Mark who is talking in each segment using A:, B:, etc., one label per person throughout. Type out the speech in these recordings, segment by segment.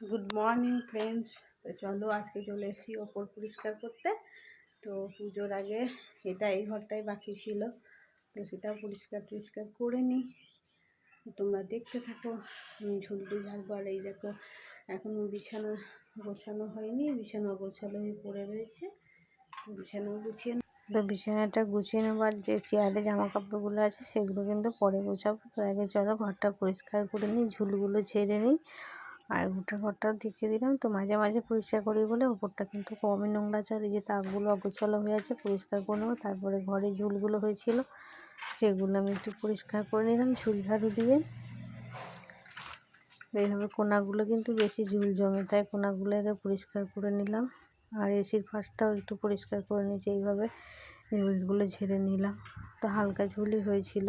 A: Good morning friends. তো চলো আজকে চলে এসেছি ওপর পরিষ্কার করতে। তো পুজোর আগে এটা এই ঘরটাই বাকি ছিল। তো সেটাও পরিষ্কার টরিষ্কার করে নিই। তোমরা দেখতে থাকো। ঝুলটু ঝাড়বো। আর এই দেখো এখনও বিছানা গোছানো হয়নি। বিছানা গোছানো হয়ে পড়ে রয়েছে। বিছানাও গুছিয়ে তো বিছানাটা গুছিয়ে নেবার যে চেয়ারে জামা কাপড়গুলো আছে, সেগুলো কিন্তু পরে গোছাবো। তো আগে চলো ঘরটা পরিষ্কার করে নিই, ঝুলগুলো ছেড়ে নিই। আর গোটা ঘরটা দেখে দিলাম। তো মাঝে মাঝে পরিষ্কার করি বলে ওপরটা কিন্তু কমই নোংরা চার যে তাকগুলো অগোছালো হয়ে আছে, পরিষ্কার করে নেব। তারপরে ঘরে ঝুলগুলো হয়েছিল, সেগুলো আমি একটু পরিষ্কার করে নিলাম ঝুল ঝাড়ু দিয়ে এইভাবে কোনাগুলো কিন্তু বেশি ঝুল জমে, তাই কোনাগুলো আগে পরিষ্কার করে নিলাম। আর এসির ফাঁসটাও একটু পরিষ্কার করে নিয়েছি, এইভাবে ঝুলগুলো ঝেড়ে নিলাম। তো হালকা ঝুলি হয়েছিল,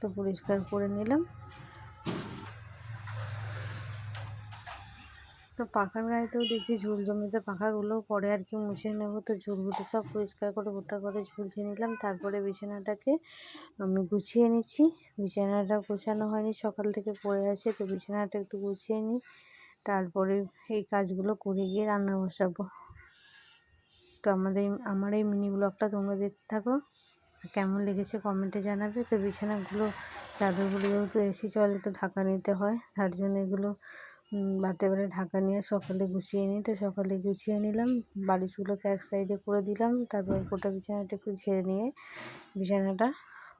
A: তো পরিষ্কার করে নিলাম। তো পাখার গাড়িতেও দেখছি ঝুল জমিতে পাখাগুলো পরে আর কি মুছে নেব। তো ঝুলগুলো সব পরিষ্কার করে, গোটা করে ঝুলছে নিলাম। তারপরে বিছানাটাকে আমি গুছিয়ে নিচ্ছি। বিছানাটা গোছানো হয়নি, সকাল থেকে পড়ে আছে, তো বিছানাটা একটু গুছিয়ে নিই। তারপরে এই কাজগুলো করে গিয়ে রান্না বসাবো। তো আমাদের, আমার এই মিনি ব্লগটা তোমরা দেখতে থাকো। কেমন লেগেছে কমেন্টে জানাবে। তো বিছানাগুলো, চাদরগুলো যেহেতু এসি চলে, তো ঢাকা নিতে হয়। তার জন্য এগুলো রাতে বেলা ঢাকা নিয়ে সকালে গুছিয়ে নিই। তো সকালে গুছিয়ে নিলাম, বালিশগুলোকে এক সাইডে করে দিলাম, তারপর গোটা বিছানাটা একটু ঝেড়ে নিয়ে বিছানাটা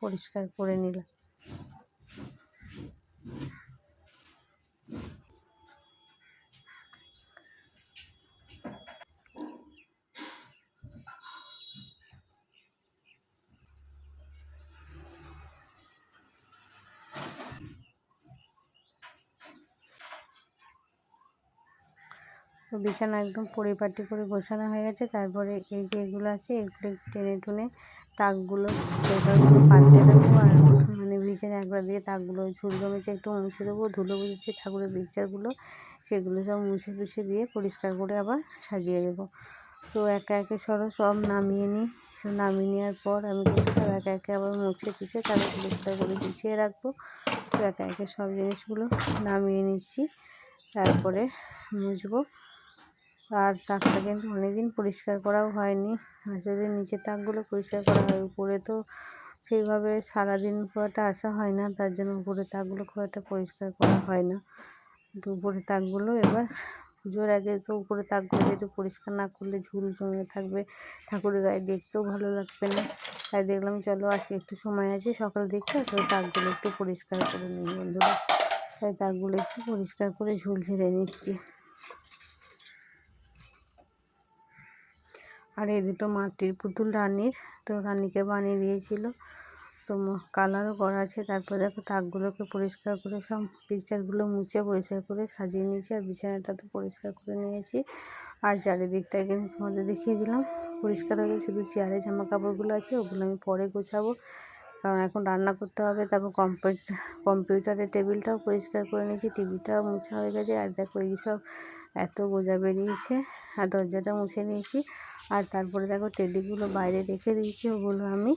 A: পরিষ্কার করে নিলাম। তো বিছানা একদম পরিপাটি করে গোছানো হয়ে গেছে। তারপরে এই যে এগুলো আছে, এগুলো টেনে টুনে তাকগুলো পাল্টে দেবো আর মানে বিছানা একবার দিয়ে তাকগুলো ঝুল জমেছে একটু মুছে দেবো। ধুলো বুঝেছে, ঠাকুরের পিকচারগুলো, সেগুলো সব মুছে টুছে দিয়ে পরিষ্কার করে আবার সাজিয়ে দেবো। তো একে একে সরো, সব নামিয়ে নিই। সব নামিয়ে নেওয়ার পর আমি কিন্তু সব একে একে আবার মুছে টুছে তারপর পরিষ্কার করে গুছিয়ে রাখব। তো একে একে সব জিনিসগুলো নামিয়ে নিচ্ছি। তারপরে মুছবো। আর তাকটা কিন্তু অনেকদিন পরিষ্কার করাও হয়নি। আসলে নিচের তাকগুলো পরিষ্কার করা হয়, উপরে তো সেইভাবে সারাদিন খুব একটা আসা হয় না, তার জন্য উপরে তাকগুলো খুব একটা পরিষ্কার করা হয় না। তো উপরে তাকগুলো এবার পুজোর আগে তো উপরে তাকগুলো একটু পরিষ্কার না করলে ঝুল জমে থাকবে। ঠাকুরের গায়ে দেখতেও ভালো লাগবে না। তাই দেখলাম, চলো আজকে একটু সময় আছে, সকাল দিকটা তো তাকগুলো একটু পরিষ্কার করে নিই বন্ধুরা। তাই তাকগুলো একটু পরিষ্কার করে ঝুল ছেড়ে নিচ্ছি। আর এই দুটো মাটির পুতুল রানীর তো রানীকে বানিয়ে দিয়েছিল। তো কালারও করা আছে। তারপর দেখো তাকগুলোকে পরিষ্কার করে সব পিকচারগুলো মুছে পরিষ্কার করে সাজিয়ে নিয়েছি আর বিছানাটা তো পরিষ্কার করে নিয়েছি। আর চারিদিকটা কিন্তু তোমাদের দেখিয়ে দিলাম। পরিষ্কার হয়ে শুধু চেয়ারে জামা কাপড়গুলো আছে, ওগুলো আমি পরে গোছাবো। কারণ এখন রান্না করতে হবে, তারপর কম্পিউটার কম্পিউটারের টেবিলটাও পরিষ্কার করে নিয়েছি টিভিটাও মোছা হয়ে গেছে, আর দেখো এইসব এত গোজা বেরিয়েছে, আর দরজাটা মুছে নিয়েছি, আর তারপরে দেখো টেডিগুলো বাইরে রেখে দিয়েছি, ওগুলো আমি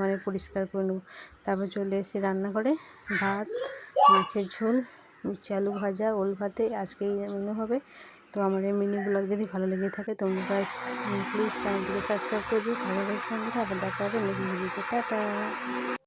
A: মানে পরিষ্কার করে নেব। তারপর চলে এসে রান্নাঘরে, ভাত, মাছের ঝোল, উচ্ছে আলু ভাজা, ওল ভাতে আজকে এই হবে। তো আমার এই মিনি ব্লগ যদি ভালো লেগে থাকে তোমরা প্লিজ চ্যানেলটিকে সাবস্ক্রাইব করবে ভালো ভালো দেখে আবার দেখা হবে নেক্সট ভিডিওতে। টাটা।